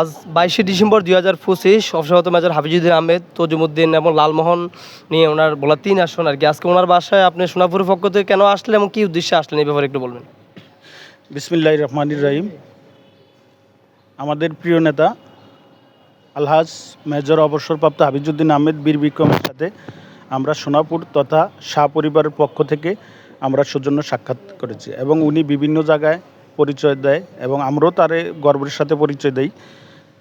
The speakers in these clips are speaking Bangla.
আজ বাইশে ডিসেম্বর দুই হাজার পঁচিশ অবসরগত মেজর হাফিজুদ্দিন আহমেদ, তজুমুদ্দিন এবং লালমোহন নিয়ে ওনার বলা তিন আসন আর কি। আজকে ওনার বাসায় আপনি সোনাপুরের পক্ষ থেকে কেন আসলেন এবং কী উদ্দেশ্যে আসলেন এই ব্যাপারে একটু বলবেন। বিসমিল্লাহ রহমানির রহিম। আমাদের প্রিয় নেতা আলহাজ মেজর অবসরপ্রাপ্ত হাবিজুদ্দিন আহমেদ বীর বিক্রমের সাথে আমরা সোনাপুর তথা শাহ পরিবারের পক্ষ থেকে আমরা সৌজন্য সাক্ষাৎ করেছি এবং উনি বিভিন্ন জায়গায় পরিচয় দেয় এবং আমরাও তারে গর্বের সাথে পরিচয় দেই।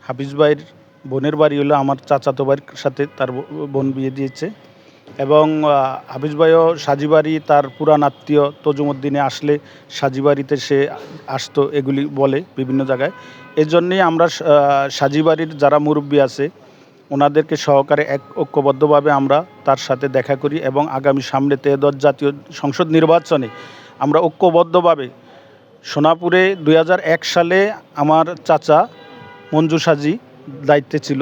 হাফিজ ভাইয়ের বোনের বাড়ি হলো আমার চাচাতো ভাইয়ের সাথে তার বোন বিয়ে দিয়েছে। এবং হাফিজ ভাইও সাজিবাড়ি তার পুরান আত্মীয় তজুমুদ্দিনে আসলে সাজিবাড়িতে সে আসতো, এগুলি বলে বিভিন্ন জায়গায়। এই জন্যেই আমরা সাজিবাড়ির যারা মুরব্বী আছে, ওনাদেরকে সহকারে এক ঐক্যবদ্ধভাবে আমরা তার সাথে দেখা করি এবং আগামী সামনে তেদশ জাতীয় সংসদ নির্বাচনে আমরা ঐক্যবদ্ধভাবে সোনাপুরে দু হাজার এক সালে আমার চাচা মঞ্জু সাজি দায়িত্বে ছিল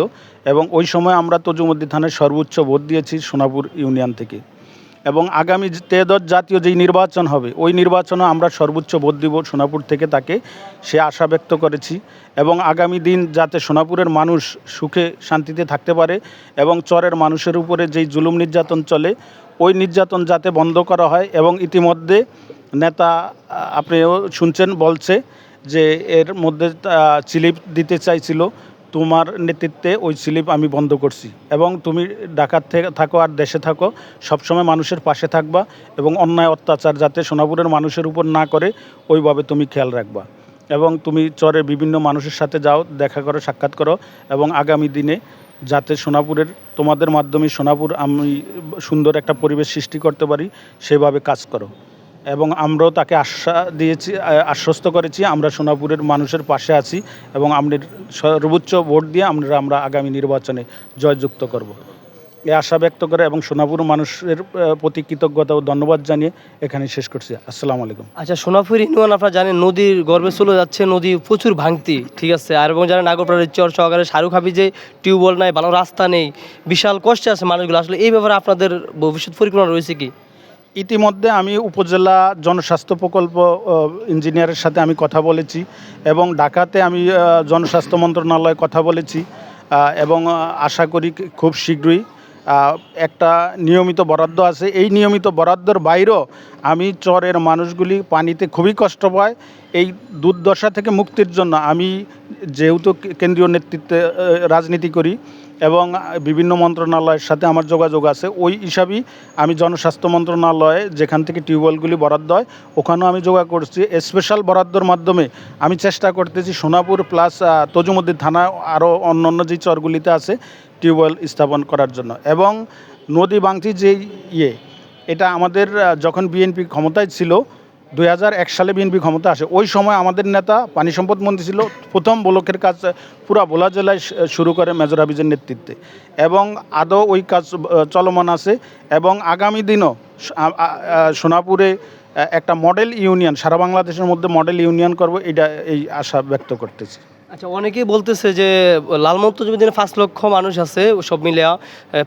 এবং ওই সময় আমরা তজুমদ্দি থানায় সর্বোচ্চ ভোট দিয়েছি সোনাপুর ইউনিয়ন থেকে। এবং আগামী যে তেদশ জাতীয় যেই নির্বাচন হবে, ওই নির্বাচনে আমরা সর্বোচ্চ ভোট দিব সোনাপুর থেকে তাকে, সে আশা ব্যক্ত করেছি। এবং আগামী দিন যাতে সোনাপুরের মানুষ সুখে শান্তিতে থাকতে পারে এবং চরের মানুষের উপরে যেই জুলুম নির্যাতন চলে, ওই নির্যাতন যাতে বন্ধ করা হয় এবং ইতিমধ্যে নেতা আপনিও শুনছেন, বলছে যে এর মধ্যে স্লিপ দিতে চাইছিল, তোমার নেতৃত্বে ওই স্লিপ আমি বন্ধ করছি। এবং তুমি ঢাকার থেকে থাকো আর দেশে থাকো, সবসময় মানুষের পাশে থাকবা এবং অন্যায় অত্যাচার যাতে সোনাপুরের মানুষের উপর না করে, ওইভাবে তুমি খেয়াল রাখবা। এবং তুমি চরে বিভিন্ন মানুষের সাথে যাও, দেখা করো, সাক্ষাৎ করো এবং আগামী দিনে যাতে সোনাপুরের, তোমাদের মাধ্যমে সোনাপুর আমি সুন্দর একটা পরিবেশ সৃষ্টি করতে পারি, সেভাবে কাজ করো। এবং আমরাও তাকে আশ্বাস দিয়েছি আশ্বস্ত করেছি, আমরা সোনাপুরের মানুষের পাশে আছি এবং আমাদের সর্বোচ্চ ভোট দিয়ে আমরা আমরা আগামী নির্বাচনে জয়যুক্ত করব। এ আশা ব্যক্ত করে এবং সোনাপুর মানুষের প্রতি কৃতজ্ঞতা ও ধন্যবাদ জানিয়ে এখানে শেষ করছি। আসসালামু আলাইকুম। আচ্ছা সোনাপুর ইউনিয়ন আপনারা জানেন, নদীর গর্ভে চলে যাচ্ছে, নদী প্রচুর ভাঙতি, ঠিক আছে? আর এবং জানেন নাগরপাড়ার চর সহকারে শাহরুখ হাফিজে টিউবওয়েল নাই, ভালো রাস্তা নেই, বিশাল কষ্টে আছে মানুষগুলো। আসলে এই ব্যাপারে আপনাদের ভবিষ্যৎ পরিকল্পনা রয়েছে কি? ইতিমধ্যে আমি উপজেলা জনস্বাস্থ্য প্রকল্প ইঞ্জিনিয়ারের সাথে আমি কথা বলেছি এবং ঢাকাতে আমি জনস্বাস্থ্য মন্ত্রণালয়ে কথা বলেছি এবং আশা করি খুব শীঘ্রই একটা নিয়মিত বরাদ্দ আছে। এই নিয়মিত বরাদ্দর বাইরেও আমি চরের মানুষগুলি পানিতে খুবই কষ্ট পায়। এই দুর্দশা থেকে মুক্তির জন্য আমি যেহেতু কেন্দ্রীয় নেতৃত্বে রাজনীতি করি এবং বিভিন্ন মন্ত্রণালয়ের সাথে আমার যোগাযোগ আছে, ওই হিসাবেই আমি জনস্বাস্থ্য মন্ত্রণালয়ে যেখান থেকে টিউবওয়েলগুলি বরাদ্দ হয়, ওখানেও আমি যোগা করছি। স্পেশাল বরাদ্দর মাধ্যমে আমি চেষ্টা করতেছি সোনাপুর প্লাস তজুমুদ্দিন থানা আরও অন্য অন্য যে চরগুলিতে আছে টিউবওয়েল স্থাপন করার জন্য। এবং নদী বাংতি যে ইয়ে এটা আমাদের যখন বিএনপি ক্ষমতায় ছিল দুই সালে বিএনপি ক্ষমতা আসে। ওই সময় আমাদের নেতা পানি সম্পদ মন্ত্রী ছিল। প্রথম ব্লকের কাজ পুরা ভোলা জেলায় শুরু করে মেজর হাবিজের নেতৃত্বে। এবং আদৌ ওই কাজ চলমান আছে। এবং আগামী দিনও সোনাপুরে একটা মডেল ইউনিয়ন, সারা বাংলাদেশের মধ্যে মডেল ইউনিয়ন করব, এটা এই আশা ব্যক্ত করতেছি। আচ্ছা অনেকেই বলতেছে যে লালমন্ত জমিদিনে পাঁচ লক্ষ মানুষ আছে, সব মিলে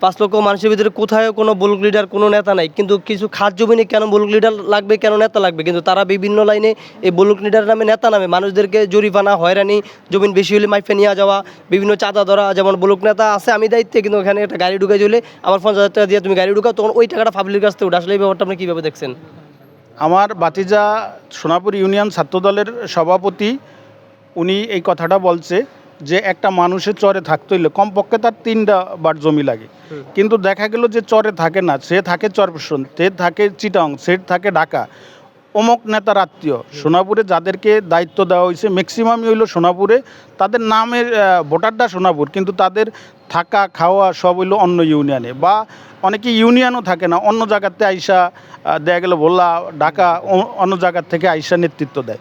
পাঁচ লক্ষ মানুষের ভিতরে কোথায় কোনো বুলক লিডার কোনো নেতা নাই। কিন্তু কিছু খাত জমিনে কেন বুলক লিডার লাগবে, কেন নেতা লাগবে? কিন্তু তারা বিভিন্ন লাইনে এই বুলক লিডার নামে নেতা নামে মানুষদেরকে জরিমানা, হয়রানি, জমিন বেশি হলে মাইফে নিয়ে যাওয়া, বিভিন্ন চাঁদা ধরা, যেমন বুলক নেতা আছে, আমি দায়িত্বে, কিন্তু ওখানে একটা গাড়ি ঢুকে চলে আমার পঞ্চাশ হাজার টাকা দিয়ে তুমি গাড়ি ঢুকাও, তখন ওই টাকাটা পাবলিকের কাছ থেকে উঠে আসলে এই ব্যাপারটা আপনি কীভাবে দেখছেন? আমার বাতিজা সোনাপুর ইউনিয়ন ছাত্রদলের সভাপতি উনি এই কথাটা বলছে যে একটা মানুষের চরে থাকতে হইলে কমপক্ষে তার তিনটা বার জমি লাগে। কিন্তু দেখা গেল যে চরে থাকে না সে থাকে চরপেশন সে থাকে চিটং সে থাকে ঢাকা। অমুক নেতার আত্মীয় সোনাপুরে যাদেরকে দায়িত্ব দেওয়া হয়েছে ম্যাক্সিমামই হইল সোনাপুরে। তাদের নামের ভোটারটা সোনাপুর কিন্তু তাদের থাকা খাওয়া সব হইল অন্য ইউনিয়নে বা অনেকে ইউনিয়নও থাকে না অন্য জায়গাতে আইসা দেখা গেল ভোলা ঢাকা অন্য জায়গার থেকে আইসা নেতৃত্ব দেয়।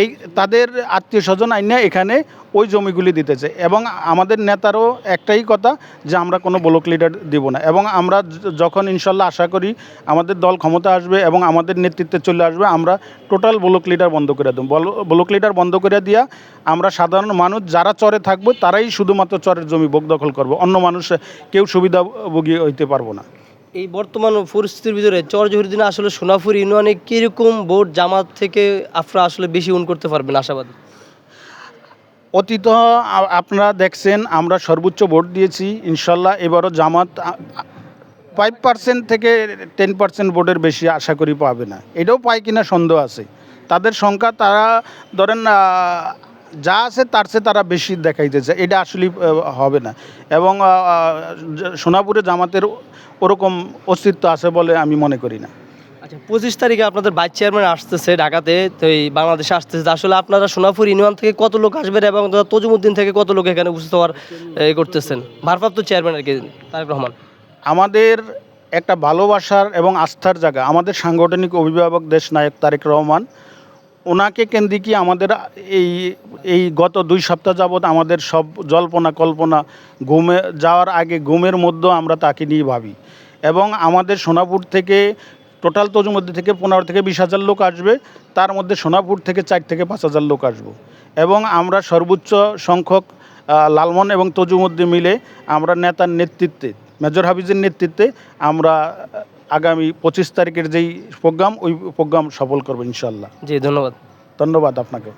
এই তাদের আত্মীয় স্বজন আইনা এখানে ওই জমিগুলি দিতেছে এবং আমাদের নেতারও একটাই কথা যে আমরা কোনো ব্লক লিডার দিব না এবং আমরা যখন ইনশাল্লাহ আশা করি আমাদের দল ক্ষমতা আসবে এবং আমাদের নেতৃত্বে চলে আসবে, আমরা টোটাল ব্লক লিডার বন্ধ করে দেবো। ব্লক লিডার বন্ধ করে দিয়া আমরা সাধারণ মানুষ যারা চরে থাকব তারাই শুধুমাত্র চরের জমি ভোগ দখল করব, অন্য মানুষ কেউ সুবিধাভোগী হইতে পারব না। এই বর্তমান পরিস্থিতির ভিতরে চর জহুরুদ্দিনে আসলে সোনাপুর ইউনিয়নে কীরকম ভোট জামাত থেকে আপনারা আসলে বেশি উন করতে পারবেন আশাবাদী? অতীত আপনারা দেখছেন, আমরা সর্বোচ্চ ভোট দিয়েছি, ইনশাল্লাহ এবারও জামাত ফাইভ পার্সেন্ট থেকে টেন পার্সেন্ট ভোটের বেশি আশা করি পাবে না। এটাও পায় কিনা সন্দেহ আছে। তাদের সংখ্যা তারা, ধরেন যা আছে তার চেয়ে তারা বেশি দেখাইতেছে এটা আসলে হবে না। এবং সোনাপুরে জামাতের ওরকম অস্তিত্ব আছে বলে আমি মনে করি না। আচ্ছা পঁচিশ তারিখে আপনাদের ভাইস চেয়ারম্যান আসতেছে ঢাকাতে তো এই বাংলাদেশে আসতেছে। আসলে আপনারা সোনাপুর ইউনিয়ন থেকে কত লোক আসবেন এবং তজুমুদ্দিন থেকে কত লোক এখানে উপস্থিত হওয়ার এ, করতেছেন? ভারপ্রাপ্ত চেয়ারম্যান আর কি তারেক রহমান। আমাদের একটা ভালোবাসার এবং আস্থার জায়গা আমাদের সাংগঠনিক অভিভাবক দেশ নায়ক তারেক রহমান ওনাকে কেন্দ্রিকই আমাদের এই এই গত দুই সপ্তাহ যাবৎ আমাদের সব জল্পনা কল্পনা ঘুমে যাওয়ার আগে ঘুমের মধ্যেও আমরা তাকে নিয়ে ভাবি। এবং আমাদের সোনাপুর থেকে টোটাল তজুমধ্যে থেকে পনেরো থেকে বিশ হাজার লোক আসবে, তার মধ্যে সোনাপুর থেকে চার থেকে পাঁচ হাজার লোক আসব। এবং আমরা সর্বোচ্চ সংখ্যক লালমন এবং তজুমদ্দি মিলে আমরা নেতার নেতৃত্বে, মেজর হাফিজের নেতৃত্বে আমরা আগামী পঁচিশ তারিখের যেই প্রোগ্রাম ওই প্রোগ্রাম সফল করব ইনশাল্লাহ জি ধন্যবাদ। ধন্যবাদ আপনাকে।